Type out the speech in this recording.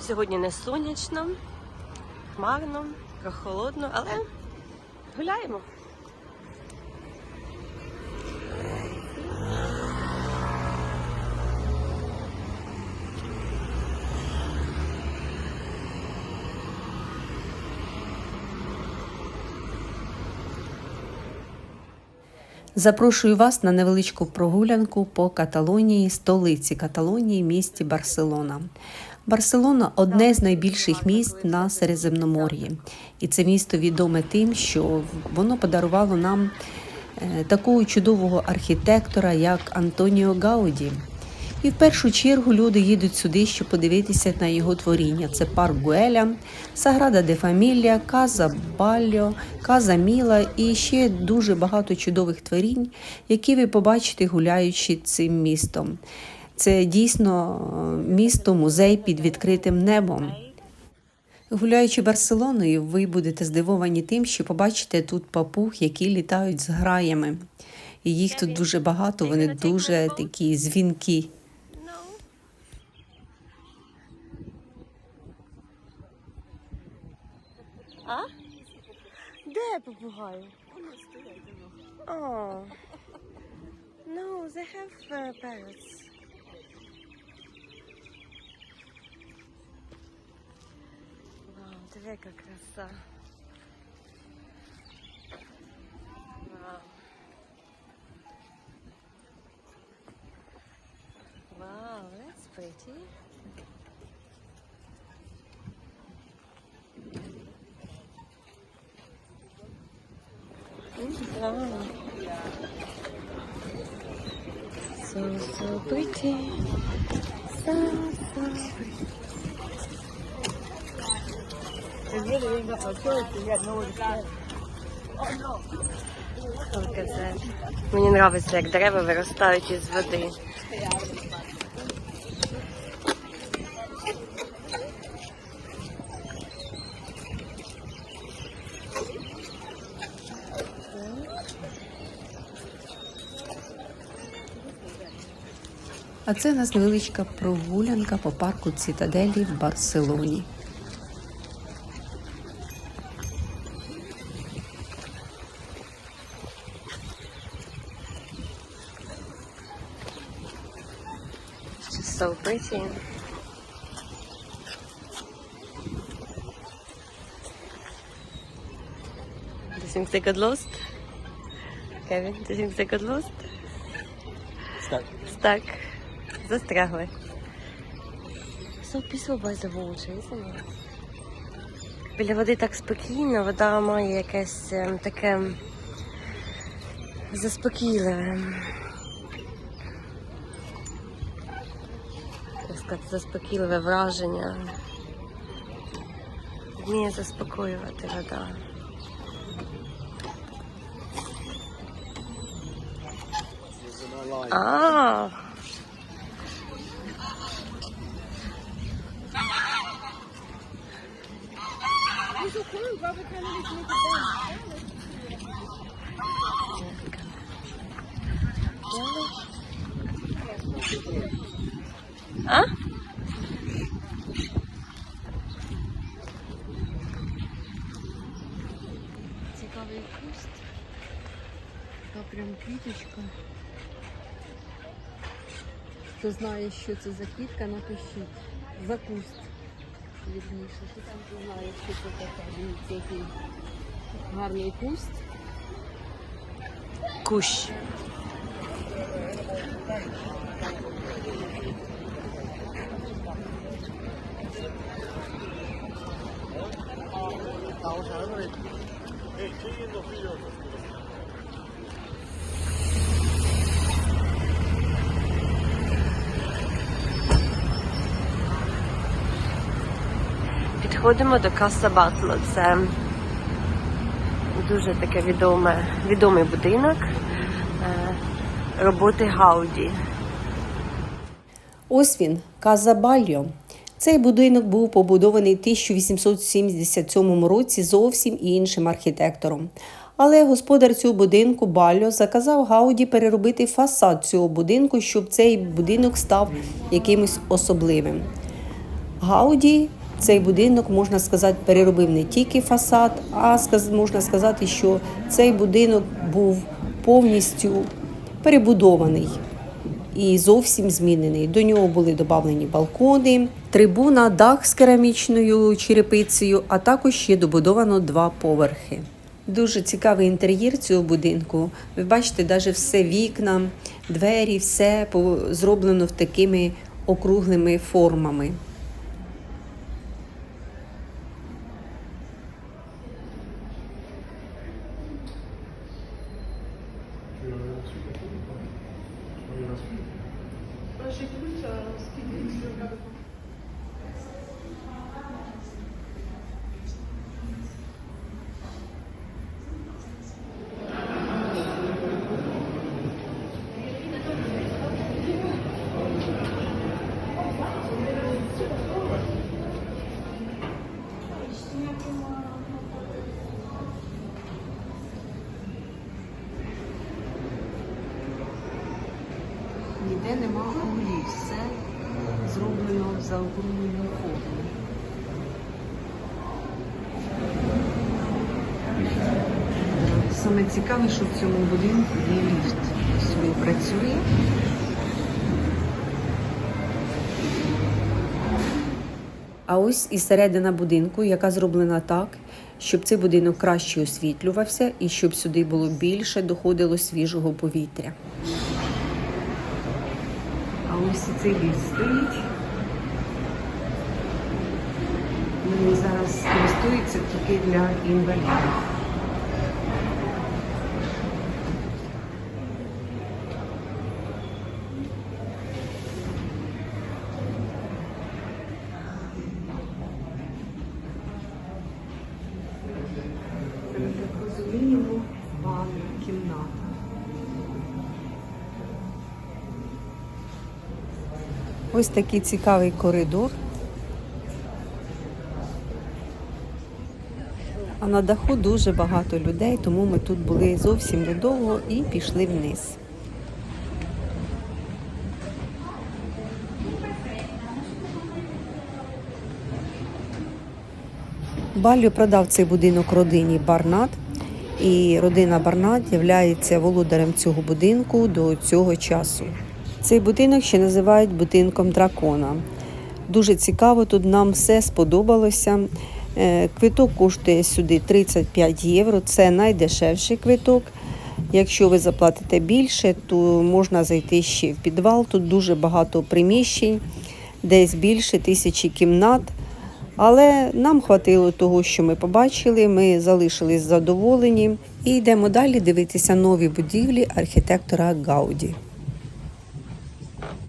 Сьогодні не сонячно, хмарно, прохолодно, але гуляємо. Запрошую вас на невеличку прогулянку по Каталонії, столиці Каталонії, місті Барселона. Барселона одне з найбільших міст на Середземномор'ї, і це місто відоме тим, що воно подарувало нам е, такого чудового архітектора, як Антоніо Гауді. І в першу чергу люди їдуть сюди, щоб подивитися на його творіння. Це парк Гуеля, Саграда де Фамілія, Каза Бальо, Каза Міла і ще дуже багато чудових творінь, які ви побачите, гуляючи цим містом. Це дійсно е, місто, музей під відкритим небом. Гуляючи Барселоною, ви будете здивовані тим, що побачите тут папуг, які літають з граями. Їх тут дуже багато, вони дуже такі дзвінкі. А? Де попугай? Oh. No, they have uh, parrots. Вау, диви, яка краса. Вау. Wow, that's pretty. Wow. So, so pretty. So, so pretty. Мені подобається, як дерева виростають із води. А це у нас невеличка прогулянка по парку Цитаделі в Барселоні. It's just so pretty. Do you think they got lost? Kevin, do you think they got lost? Stuck. Stuck. Застрягли. So peaceful by the water, isn't it? Біля води так спокійно, вода має якесь ем, таке заспокійливе. Як сказати, заспокійливе враження. Вміє заспокоювати вода. А. А? Цікавий куст. Така прям квіточка. Хто знає, що це за квітка, напишіть. За куст. Вірніше, хто там хто знає, що це таке. Дивіться, який гарний куст. Кущ. Підходимо до Каса Батло. Це дуже таке відоме, відомий будинок е, роботи Гауді. Ось він, Каза Бальо. Цей будинок був побудований в 1877 році зовсім іншим архітектором. Але господар цього будинку Бальо заказав Гауді переробити фасад цього будинку, щоб цей будинок став якимось особливим. Гауді цей будинок, можна сказати, переробив не тільки фасад, а можна сказати, що цей будинок був повністю перебудований і зовсім змінений. До нього були додавлені балкони, трибуна, дах з керамічною черепицею, а також ще добудовано два поверхи. Дуже цікавий інтер'єр цього будинку. Ви бачите, навіть все вікна, двері, все зроблено в такими округлими формами. Ніде нема углів, все зроблено за округленою формою. Саме цікаве, що в цьому будинку є ліфт. Ось працює. А ось і середина будинку, яка зроблена так, щоб цей будинок краще освітлювався і щоб сюди було більше доходило свіжого повітря. А ось і стоїть. Він зараз користується тільки для інвалідів. Це, ми так розуміємо, ванна кімната. Ось такий цікавий коридор. А на даху дуже багато людей, тому ми тут були зовсім недовго і пішли вниз. Баллю продав цей будинок родині Барнат, і родина Барнат є володарем цього будинку до цього часу. Цей будинок ще називають будинком дракона. Дуже цікаво, тут нам все сподобалося. Е, Квиток коштує сюди 35 євро. Це найдешевший квиток. Якщо ви заплатите більше, то можна зайти ще в підвал. Тут дуже багато приміщень, десь більше тисячі кімнат. Але нам хватило того, що ми побачили. Ми залишились задоволені і йдемо далі дивитися нові будівлі архітектора Гауді.